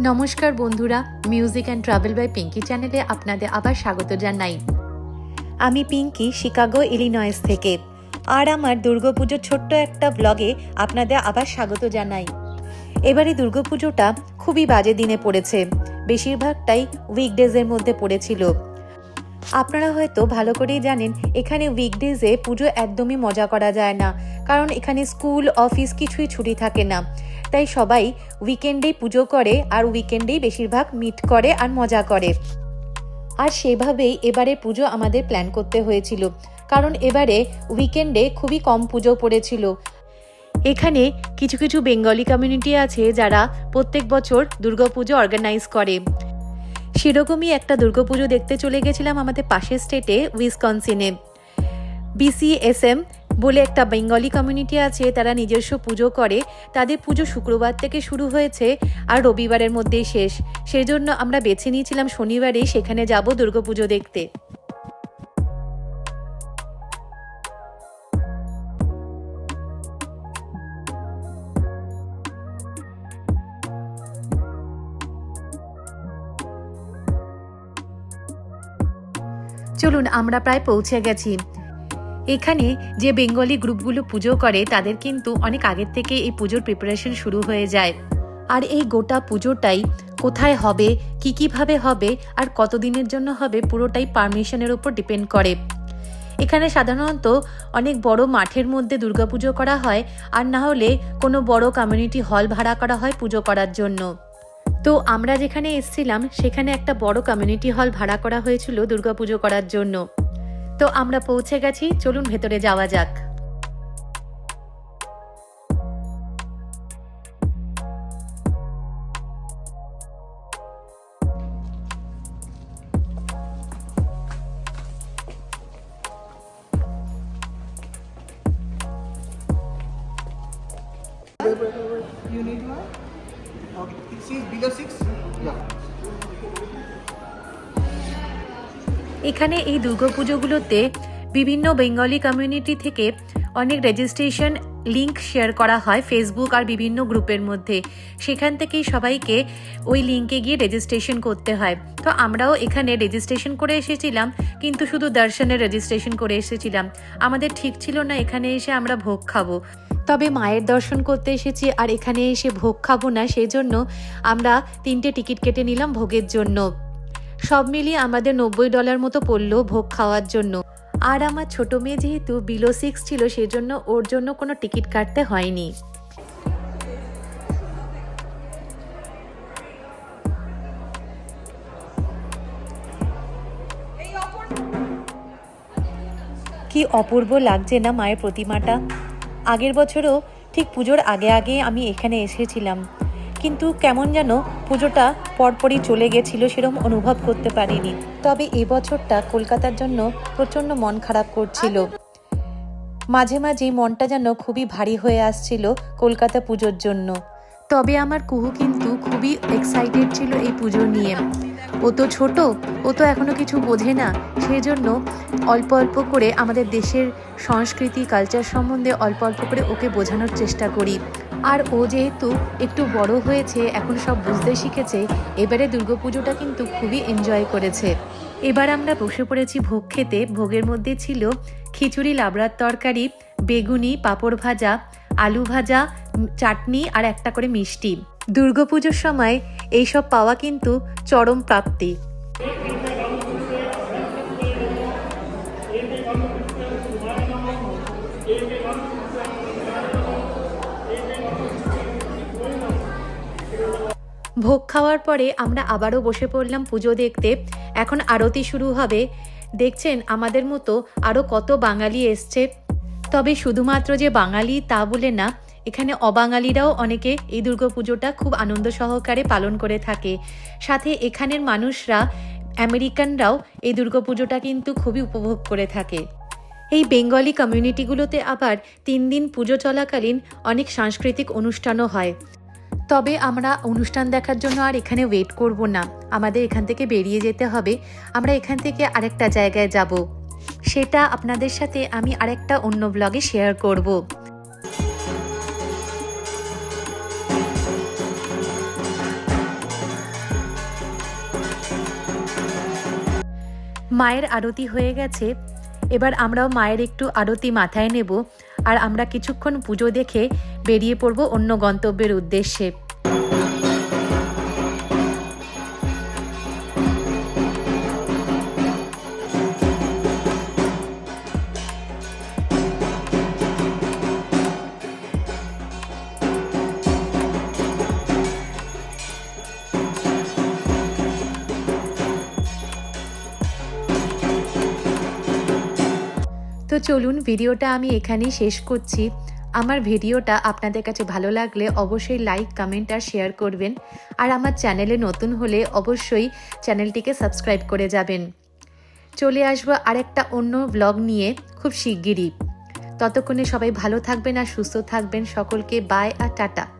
নমস্কার বন্ধুরা music and travel by Pinky চ্যানেলে আপনাদের আবার স্বাগত জানাই। আমি পিঙ্কি শিকাগো ইলিনয়েস থেকে। আর আমার দুর্গাপুজোর ছোট্ট একটা ব্লগে আপনাদের আবার স্বাগত জানাই। এবারে দুর্গাপুজোটা খুবই বাজে দিনে পড়েছে। বেশিরভাগটাই উইকডেজের মধ্যে পড়েছিল। আপনারা হয়তো ভালো করেই জানেন, এখানে উইকডেজে পুজো একদমই মজা করা যায় না। কারণ এখানে স্কুল অফিস কিছুই ছুটি থাকে না। তাই সবাই উইকেন্ডেই পুজো করে আর উইকেন্ডেই বেশিরভাগ মিট করে আর মজা করে। আর সেভাবেই এবারে পুজো আমাদের প্ল্যান করতে হয়েছিল। কারণ এবারে উইকেন্ডে খুবই কম পুজো পড়েছিল। এখানে কিছু কিছু বেঙ্গলি কমিউনিটি আছে যারা প্রত্যেক বছর দুর্গাপুজো অর্গানাইজ করে। সেরকমই একটা দুর্গাপুজো দেখতে চলে গেছিলাম আমাদের পাশের স্টেটে, উইসকনসিনে। বিসিএসএম বলে একটা বেঙ্গলি কমিউনিটি আছে, তারা নিজস্ব পুজো করে। তাদের পুজো শুক্রবার থেকে শুরু হয়েছে আর রবিবারের মধ্যেই শেষ। সেজন্য আমরা বেছে নিয়েছিলাম শনিবারেই সেখানে যাব দুর্গাপুজো দেখতে। চলুন, আমরা প্রায় পৌঁছে গেছি। এখানে যে বেঙ্গলি গ্রুপগুলো পুজো করে, তাদের কিন্তু অনেক আগের থেকে এই পুজোর প্রিপারেশন শুরু হয়ে যায়। আর এই গোটা পুজোটাই কোথায় হবে, কি কীভাবে হবে, আর কতদিনের জন্য হবে, পুরোটাই পারমিশনের উপর ডিপেন্ড করে। এখানে সাধারণত অনেক বড় মাঠের মধ্যে দুর্গাপুজো করা হয়, আর না হলে কোনো বড় কমিউনিটি হল ভাড়া করা হয় পুজো করার জন্য। তো আমরা যেখানে এসছিলাম, সেখানে একটা বড় কমিউনিটি হল ভাড়া করা হয়েছিল দুর্গাপুজো করার জন্য তো আমরা পৌঁছে গেছি, চলুন ভেতরে যাওয়া যাক You need one? এখানে এই দুর্গাপুজোগুলোতে বিভিন্ন বেঙ্গলি কমিউনিটি থেকে অনেক রেজিস্ট্রেশন লিংক শেয়ার করা হয় ফেসবুক আর বিভিন্ন গ্রুপের মধ্যে। সেখান থেকেই সবাইকে ওই লিঙ্কে গিয়ে রেজিস্ট্রেশন করতে হয়। তো আমরাও এখানে রেজিস্ট্রেশন করে এসেছিলাম, কিন্তু শুধু দর্শনের রেজিস্ট্রেশন করে এসেছিলাম। আমাদের ঠিক ছিল না, এখানে এসে আমরা ভোগ খাব। তবে মায়ের দর্শন করতে এসেছি আর এখানে এসে ভোগ খাব না সেই জন্য আমরা তিনটে টিকিট কেটে নিলাম ভোগের জন্য। সব মিলিয়ে আমাদের নব্বই ডলার মতো পড়ল ভোগ খাওয়ার জন্য। আর আমার ছোট মেয়ে যেহেতু বিলো সিক্স ছিল, সেজন্য ওর জন্য কোনো টিকিট কাটতে হয়নি। কি অপূর্ব লাগছে না মায়ের প্রতিমাটা? আগের বছরও ঠিক পুজোর আগে আগে আমি এখানে এসেছিলাম। কিন্তু কেমন যেন পুজোটা পরপরই চলে গেছিল সেরকম অনুভব করতে পারিনি। তবে এবছরটা কলকাতার জন্য প্রচণ্ড মন খারাপ করছিল। মাঝে মাঝে মনটা যেন খুবই ভারী হয়ে আসছিল কলকাতা পুজোর জন্য। তবে আমার কুহু কিন্তু খুবই এক্সাইটেড ছিল এই পুজো নিয়ে। ও তো ছোট, ও তো এখনও কিছু বোঝে না। সেই জন্য অল্প অল্প করে আমাদের দেশের সংস্কৃতি কালচার সম্বন্ধে অল্প অল্প করে ওকে বোঝানোর চেষ্টা করি। আর ও যেহেতু একটু বড় হয়েছে, এখন সব বুঝতে শিখেছে, এবারে দুর্গাপুজোটা কিন্তু খুবই এনজয় করেছে। এবার আমরা বসে পড়েছি ভোগ খেতে। ভোগের মধ্যে ছিল খিচুড়ি, লাবড়ার তরকারি, বেগুনি, পাঁপড় ভাজা, আলু ভাজা, চাটনি আর একটা করে মিষ্টি। দুর্গাপুজোর সময় এইসব পাওয়া কিন্তু চরম প্রাপ্তি। ভোগ খাওয়ার পরে আমরা আবারও বসে পড়লাম পুজো দেখতে। এখন আরতি শুরু হবে। দেখছেন, আমাদের মতো আরও কত বাঙালি এসছে। তবে শুধুমাত্র যে বাঙালি তা বলে না এখানে অবাঙালিরাও অনেকে এই দুর্গাপুজোটা খুব আনন্দ সহকারে পালন করে থাকে। সাথে এখানের মানুষরা, আমেরিকানরাও এই দুর্গাপুজোটা কিন্তু খুবই উপভোগ করে থাকে। এই বেঙ্গলি কমিউনিটিগুলোতে আবার তিন দিন পুজো চলাকালীন অনেক সাংস্কৃতিক অনুষ্ঠানও হয়। তবে আমরা অনুষ্ঠান দেখার জন্য আর এখানে ওয়েট করব না। আমাদের এখান থেকে বেরিয়ে যেতে হবে। আমরা এখান থেকে আরেকটা জায়গায় যাব। সেটা আপনাদের সাথে আমি আরেকটা অন্য ব্লগে শেয়ার করব। মায়ের আরতি হয়ে গেছে। এবার আমরাও মায়ের একটু আরতি মাথায় নেব। আর আমরা কিছুক্ষণ পুজো দেখে বেরিয়ে পড়ব অন্য গন্তব্যের উদ্দেশ্যে। চলুন, ভিডিওটা আমি এখানেই শেষ করছি। আমার ভিডিওটা আপনাদের কাছে ভালো লাগলে অবশ্যই লাইক কমেন্ট আর শেয়ার করবেন। আর আমার চ্যানেলে নতুন হলে অবশ্যই চ্যানেলটিকে সাবস্ক্রাইব করে যাবেন। চলে আসব আরেকটা অন্য ব্লগ নিয়ে খুব শিগগিরই। ততক্ষণে সবাই ভালো থাকবেন আর সুস্থ থাকবেন। সকলকে বাই আর টাটা।